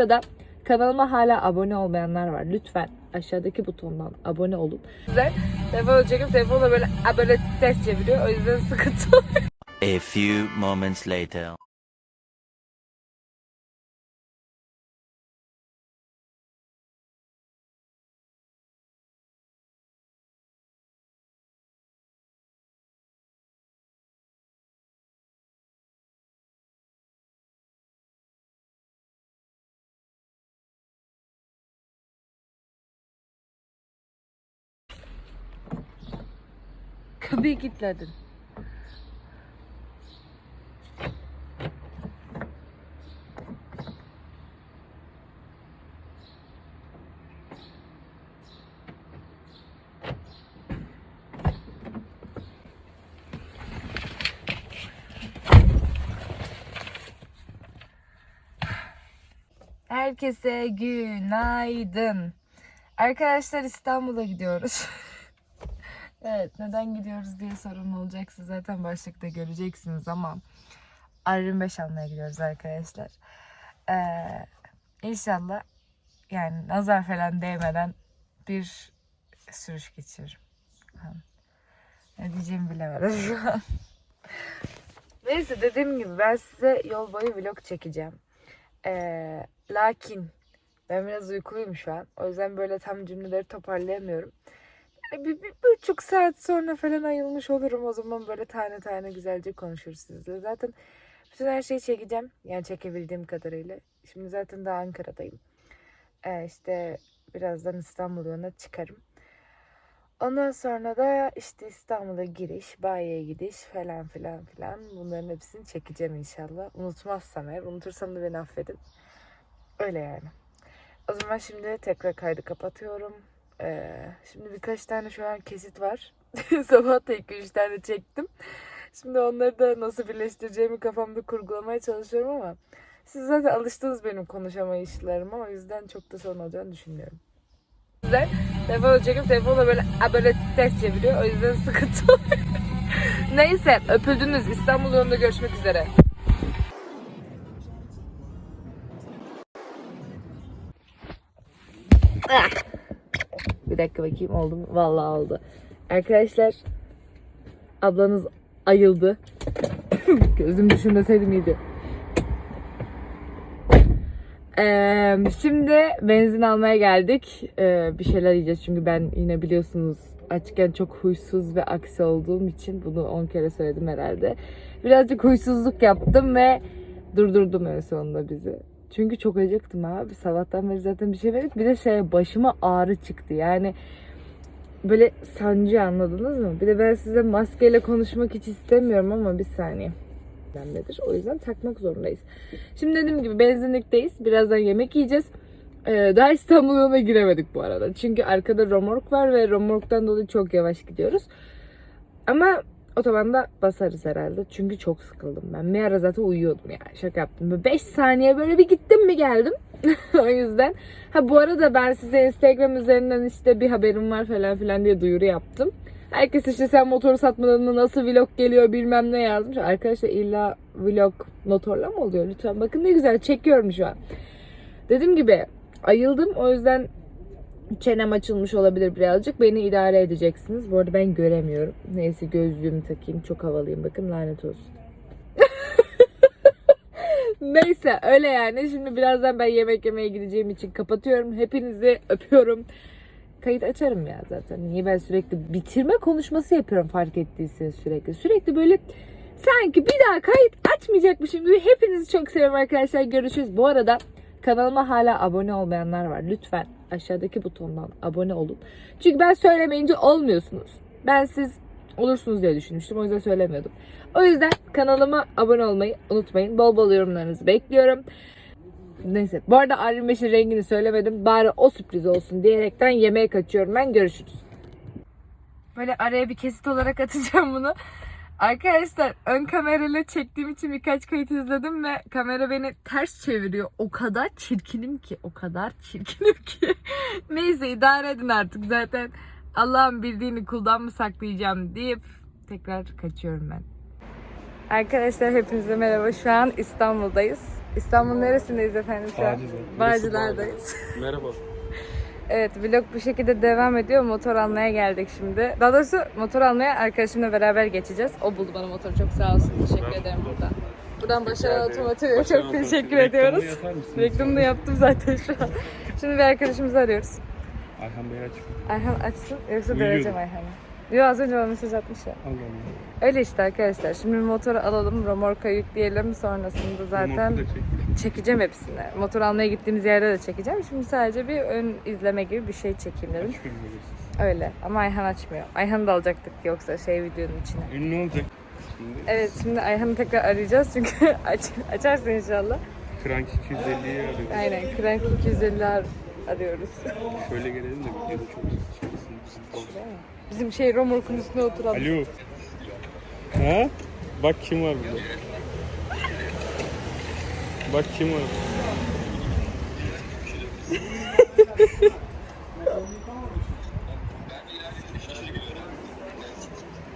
Burada kanalıma hala abone olmayanlar var. Lütfen aşağıdaki butondan abone olun. Size telefonu çekip telefonla böyle böyle ters çeviriyor. O yüzden sıkıntı. A few moments later. Kapıyı kilitledin. Herkese günaydın. Arkadaşlar İstanbul'a gidiyoruz. Evet neden gidiyoruz diye sorun olacaksa zaten başlıkta göreceksiniz ama R25 almaya gidiyoruz arkadaşlar. Ee, inşallah yani nazar falan değmeden bir sürüş geçiririm. Ne diyeceğimi bilemedim şu an. Neyse dediğim gibi ben size yol boyu vlog çekeceğim. Ee, lakin ben biraz uykuluyum şu an. O yüzden böyle tam cümleleri toparlayamıyorum. E, Bir, bir, bir buçuk saat sonra falan ayılmış olurum. O zaman böyle tane tane güzelce konuşuruz sizle. Zaten bütün her şeyi çekeceğim. Yani çekebildiğim kadarıyla. Şimdi zaten daha Ankara'dayım. Ee, işte birazdan İstanbul yoluna çıkarım. Ondan sonra da işte İstanbul'a giriş, bayiye gidiş falan filan filan. Bunların hepsini çekeceğim inşallah. Unutmazsam eğer. Unutursam da beni affedin. Öyle yani. O zaman şimdi tekrar kaydı kapatıyorum. Ee, şimdi birkaç tane şu an kesit var. Sabah da 2-3 tane çektim. Şimdi onları da nasıl birleştireceğimi kafamda kurgulamaya çalışıyorum ama siz zaten alıştınız benim konuşamayışlarıma o yüzden çok da sorun olacağını düşünmüyorum. Size telefonu çekip telefonla böyle böyle ters çeviriyor o yüzden sıkıntı. Neyse öpüldünüz İstanbul yolunda görüşmek üzere. Dakika bakayım oldu mu? Vallahi oldu. Arkadaşlar ablanız ayıldı. Gözüm düşünmeseydim iyiydi. Ee, şimdi benzin almaya geldik. Ee, bir şeyler yiyeceğiz çünkü ben yine biliyorsunuz açken çok huysuz ve aksi olduğum için bunu 10 kere söyledim herhalde. Birazcık huysuzluk yaptım ve durdurdum en sonunda bizi. Çünkü çok acıktım abi. Sabahtan beri zaten bir şey yemedik. Bir de şey başıma ağrı çıktı. Yani böyle sancı anladınız mı? Bir de ben size maskeyle konuşmak hiç istemiyorum ama bir saniye. Önemlidir. O yüzden takmak zorundayız. Şimdi dediğim gibi benzinlikteyiz. Birazdan yemek yiyeceğiz. Ee, daha İstanbul yoluna giremedik bu arada. Çünkü arkada romork var ve romorktan dolayı çok yavaş gidiyoruz. Ama otobanda basarız herhalde. Çünkü çok sıkıldım ben. Bir ara zaten uyuyordum yani. Şaka yaptım. 5 saniye böyle bir gittim mi geldim. o yüzden. Ha bu arada ben size Instagram üzerinden işte bir haberim var falan filan diye duyuru yaptım. Herkes işte sen motoru satmadın mı nasıl vlog geliyor bilmem ne yazmış. Arkadaşlar illa vlog motorla mı oluyor? Lütfen bakın ne güzel çekiyorum şu an. Dediğim gibi ayıldım o yüzden çenem açılmış olabilir birazcık. Beni idare edeceksiniz. Bu arada ben göremiyorum. Neyse gözlüğümü takayım. Çok havalıyım. Bakın lanet olsun. Neyse öyle yani. Şimdi birazdan ben yemek yemeye gideceğim için kapatıyorum. Hepinizi öpüyorum. Kayıt açarım ya zaten. Niye ben sürekli bitirme konuşması yapıyorum fark ettiyseniz sürekli. Sürekli böyle sanki bir daha kayıt açmayacakmışım gibi. Hepinizi çok seviyorum arkadaşlar. Görüşürüz. Bu arada kanalıma hala abone olmayanlar var. Lütfen aşağıdaki butondan abone olun. Çünkü ben söylemeyince olmuyorsunuz. Ben siz olursunuz diye düşünmüştüm. O yüzden söylemiyordum. O yüzden kanalıma abone olmayı unutmayın. Bol bol yorumlarınızı bekliyorum. Neyse. Bu arada R25'in rengini söylemedim. Bari o sürpriz olsun diyerekten yemeğe kaçıyorum ben. Görüşürüz. Böyle araya bir kesit olarak atacağım bunu. Arkadaşlar ön kamerayla çektiğim için birkaç kayıt izledim ve kamera beni ters çeviriyor. O kadar çirkinim ki, o kadar çirkinim ki. Neyse idare edin artık zaten. Allah'ın bildiğini kuldan mı saklayacağım deyip tekrar kaçıyorum ben. Arkadaşlar hepinize merhaba. Şu an İstanbul'dayız. İstanbul'un neresindeyiz efendim şu an? Bağcılar. Bağcılar'dayız. Merhaba. Evet vlog bu şekilde devam ediyor. Motor almaya geldik şimdi. Daha doğrusu motor almaya arkadaşımla beraber geçeceğiz. O buldu bana motoru çok sağ olsun. Teşekkür ederim buradan. Buradan Başarı Otomotiv'e çok teşekkür ediyoruz. Reklamını da yaptım zaten şu an. Şimdi bir arkadaşımızı arıyoruz. Ayhan Bey aç. Ayhan açsın yoksa döveceğim Ayhan'ı. Yo az önce bana mesaj atmış ya. Allah Allah. Öyle işte arkadaşlar. Şimdi motoru alalım, romorka yükleyelim. Sonrasında zaten Remorku da çek. çekeceğim hepsini. Motor almaya gittiğimiz yerde de çekeceğim. Şimdi sadece bir ön izleme gibi bir şey çekeyim dedim. Öyle ama Ayhan açmıyor. Ayhan'ı da alacaktık yoksa şey videonun içine. Ünlü olacak. Şimdi Evet şimdi Ayhan'ı tekrar arayacağız çünkü aç, açarsın inşallah. Crank 250'yi arıyoruz. Aynen Crank 250 ar- arıyoruz. Şöyle gelelim de videoda çok çekilsin. Bizim şey romorkun üstüne oturalım. Alo. Ha? Bak kim var burada. Bak kim var.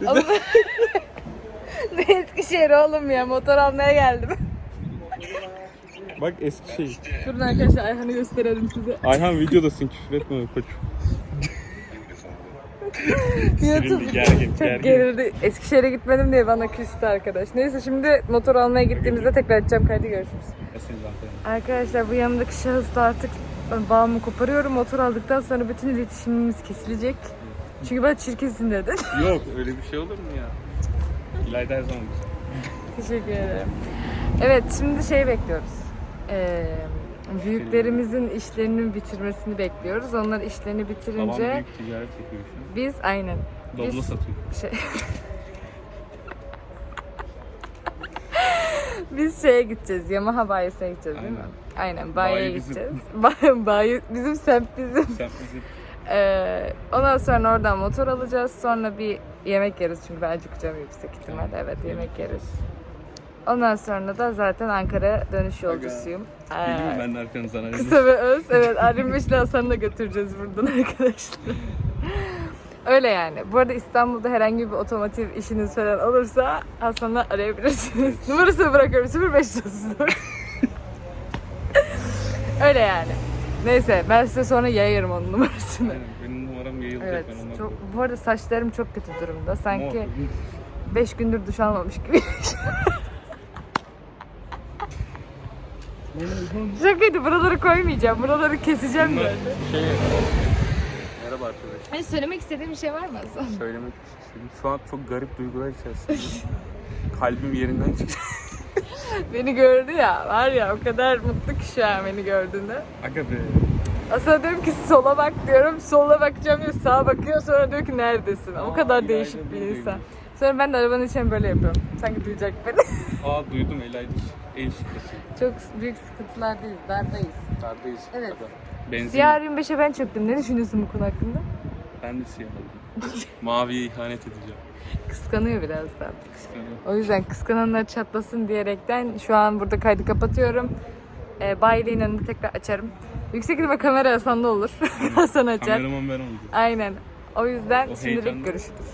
ne Eskişehir oğlum ya motor almaya geldim. Bak eski şey. Durun arkadaşlar Ayhan'ı gösterelim size. Ayhan videodasın küfür etme koç. YouTube gergin, çok gergin. gerildi. Eskişehir'e gitmedim diye bana küstü arkadaş. Neyse şimdi motor almaya gittiğimizde tekrar açacağım kaydı görüşürüz. Arkadaşlar bu yanımdaki şahısla artık ben bağımı koparıyorum. Motor aldıktan sonra bütün iletişimimiz kesilecek. Çünkü ben çirkinsin dedi. Yok öyle bir şey olur mu ya? İlayda her zaman güzel. Teşekkür ederim. Evet şimdi şey bekliyoruz. Ee, büyüklerimizin işlerinin bitirmesini bekliyoruz. Onlar işlerini Babam bitirince büyük ticaret yapıyor şu an. biz aynen Doblo biz satıyor. şey Biz şeye gideceğiz. Yamaha bayisine gideceğiz değil mi? Aynen bayiye Bayi bizim. gideceğiz. Bayi, bayi bizim semt bizim. Sen bizim Ee, ondan sonra oradan motor alacağız. Sonra bir yemek yeriz çünkü ben acıkacağım yüksek ihtimalle. Evet yemek yeriz. Ondan sonra da zaten Ankara'ya dönüş yolcusuyum. Ee, Geliyor ben de arkanızdan arayayım. kısa ve öz. Evet Arif Beşli Hasan'ı da götüreceğiz buradan arkadaşlar. Öyle yani. Bu arada İstanbul'da herhangi bir otomotiv işiniz falan olursa Hasan'ı arayabilirsiniz. Numarasını bırakıyorum 0534. Öyle yani. Neyse ben size sonra yayarım onun numarasını. Aynen, Benim numaram yayılacak. Evet. ben Çok, bu arada saçlarım çok kötü durumda. Sanki Mor. 5 gündür duş almamış gibi. Şakaydı. Buraları koymayacağım. Buraları keseceğim Bunlar şey... Merhaba arkadaşlar. Hani söylemek istediğim bir şey var mı Hasan? Söylemek istedim. Şu an çok garip duygular içerisindeyim. Kalbim yerinden çıktı. Beni gördü ya. Var ya o kadar mutlu ki şu an beni gördüğünde. Aga be. Aslında diyorum ki sola bak diyorum. Sola bakacağım diyor. Sağa bakıyor. Sonra diyor ki neredesin? O Aa, kadar İlayda değişik bir insan. Sonra ben de arabanın içine böyle yapıyorum. Sanki duyacak beni. Aa duydum Elay'dır. El şifresi. Çok büyük sıkıntılardayız. Dardayız. Dardayız. Evet. Aga. Benzin. Siyah 25'e ben çöktüm. Ne düşünüyorsun bu konu hakkında? Ben de siyah oldum. Maviye ihanet edeceğim. Kıskanıyor biraz da. Kıskanıyorum. O yüzden kıskananlar çatlasın diyerekten şu an burada kaydı kapatıyorum. Ee, bayiliğin önünde tekrar açarım. Yüksek ihtimal kamera Hasan'da olur. Hasan açar. Kameraman ben oldum. Aynen. O yüzden O şimdilik heyecanlı. görüşürüz.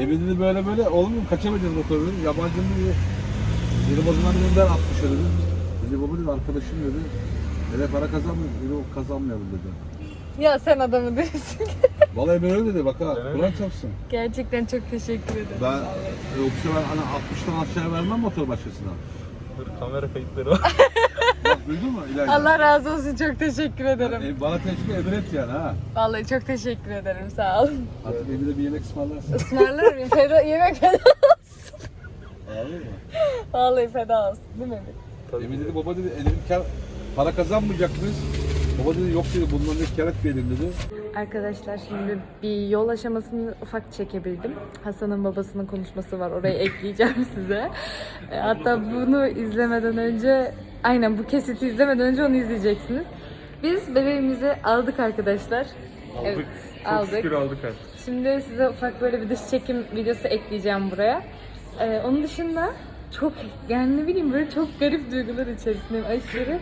E dedi böyle böyle olmuyor kaçamayacağız motoru dedi. Yabancının dedi. Dedi o zaman dedi ben 60 dedi. Dedi baba dedi arkadaşım dedi. Hele para kazanmıyor. Dedi o kazanmayalım dedi. Ya sen adamı değilsin. Vallahi ben öyle dedi bak ha. Kur'an çarpsın. Gerçekten çok teşekkür ederim. Ben e, yoksa ben hani 60'tan aşağı vermem motor başkasına. Dur kamera kayıtları var. Duydun mu İlayda? Allah razı olsun çok teşekkür ederim. E, bana teşvik emret yani ha. Vallahi çok teşekkür ederim sağ olun. Artık evde bir yemek ısmarlarsın. Ismarlar mıyım? Feda, yemek feda Anladın mı? Vallahi feda olsun değil mi? Emin dedi baba dedi elim kar, para kazanmayacak mıyız? Baba dedi yok dedi bundan dedi kar etmeyelim dedi. Arkadaşlar şimdi bir yol aşamasını ufak çekebildim. Hasan'ın babasının konuşması var. Orayı ekleyeceğim size. E, Hatta bunu izlemeden önce, aynen bu kesiti izlemeden önce onu izleyeceksiniz. Biz bebeğimizi aldık arkadaşlar. Evet, Çok aldık. şükür aldık artık. Şimdi size ufak böyle bir dış çekim videosu ekleyeceğim buraya. Ee, onun dışında çok yani ne bileyim böyle çok garip duygular içerisindeyim aşırı.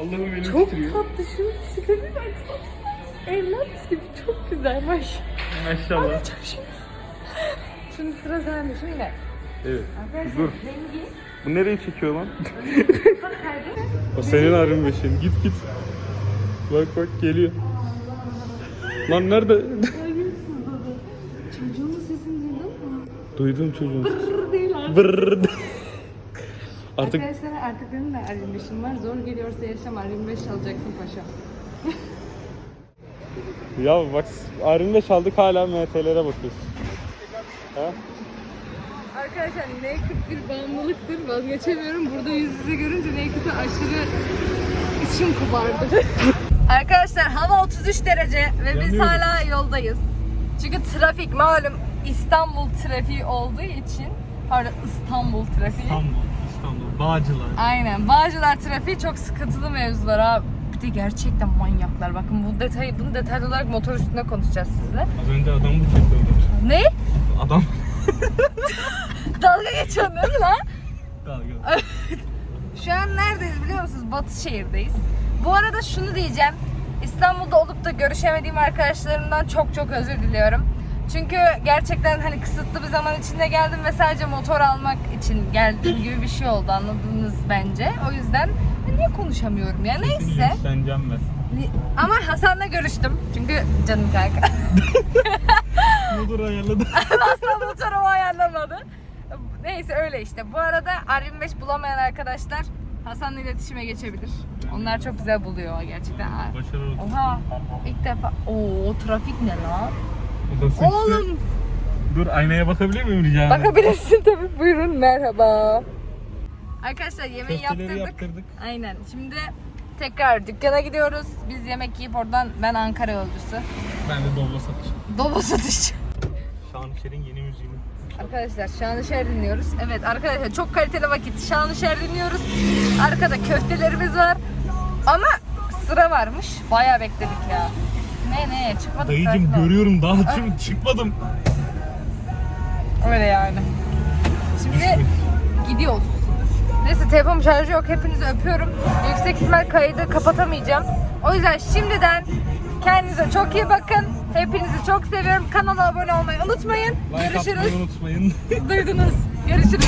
Allah'ım beni Çok titriyor. tatlı şu sigara baksana. Evlat gibi çok güzel maş. Maşallah. Çok şükür. Şimdi sıra sende şimdi. Evet. Arkadaşlar Dur. rengi Bu nereye çekiyor lan? o senin arın beşin. Git git. Bak bak geliyor. Lan nerede? Çocuğumun sesini duydun mu? Duydum çocuğum. Brrr değil artık. Brrr. Artık Arkadaşlar artık benim de R25'im var. Zor geliyorsa yaşam R25 alacaksın paşa. ya bak arın beş aldık hala MT'lere bakıyorsun. Ha? Arkadaşlar naked bir bağımlılıktır. Vazgeçemiyorum. Burada yüz yüze görünce naked'ı aşırı içim kubardı. Arkadaşlar hava 33 derece ve biz hala yoldayız. Çünkü trafik malum İstanbul trafiği olduğu için pardon İstanbul trafiği. İstanbul, İstanbul, Bağcılar. Aynen. Bağcılar trafiği çok sıkıntılı mevzular ha. Bir de gerçekten manyaklar. Bakın bu detayı, bunu detaylı olarak motor üstünde konuşacağız sizle. Az önce adam mı çekiyordu? Ne? Adam. Dalga geçiyorsun değil mi lan? Dalga. Şu an neredeyiz biliyor musunuz? Batışehir'deyiz. Bu arada şunu diyeceğim. İstanbul'da olup da görüşemediğim arkadaşlarımdan çok çok özür diliyorum. Çünkü gerçekten hani kısıtlı bir zaman içinde geldim ve sadece motor almak için geldiğim gibi bir şey oldu anladınız bence. O yüzden ben niye konuşamıyorum ya neyse. Ver. Ni- Ama Hasan'la görüştüm. Çünkü canım kanka. Motor ayarladı. Asla motorumu ayarlamadı. Neyse öyle işte. Bu arada R25 bulamayan arkadaşlar Hasan'la iletişime geçebilir. Onlar çok güzel buluyor gerçekten. Başarılı. Oha ilk defa. Oo trafik ne lan? O da sıçtı. Oğlum Dur aynaya bakabilir miyim rica ederim? bakabilirsin tabii. Buyurun merhaba. Arkadaşlar yemeği Köfteleri yaptırdık. yaptırdık. Aynen. Şimdi tekrar dükkana gidiyoruz. Biz yemek yiyip oradan ben Ankara yolcusu. Ben de doblo satış. Dolu satış. Şanışer'in yeni müziğini. Arkadaşlar Şanışer dinliyoruz. Evet arkadaşlar çok kaliteli vakit. Şanışer dinliyoruz. Arkada köftelerimiz var. Ama sıra varmış. Bayağı bekledik ya. Ne ne çıkmadık Dayıcım görüyorum daha tüm çıkmadım. Öyle yani. Şimdi gidiyoruz. Neyse telefon şarjı yok. Hepinizi öpüyorum. Yüksek ihtimal kaydı kapatamayacağım. O yüzden şimdiden kendinize çok iyi bakın. Hepinizi çok seviyorum. Kanala abone olmayı unutmayın. Like atmayı Görüşürüz. unutmayın. Duydunuz. Görüşürüz.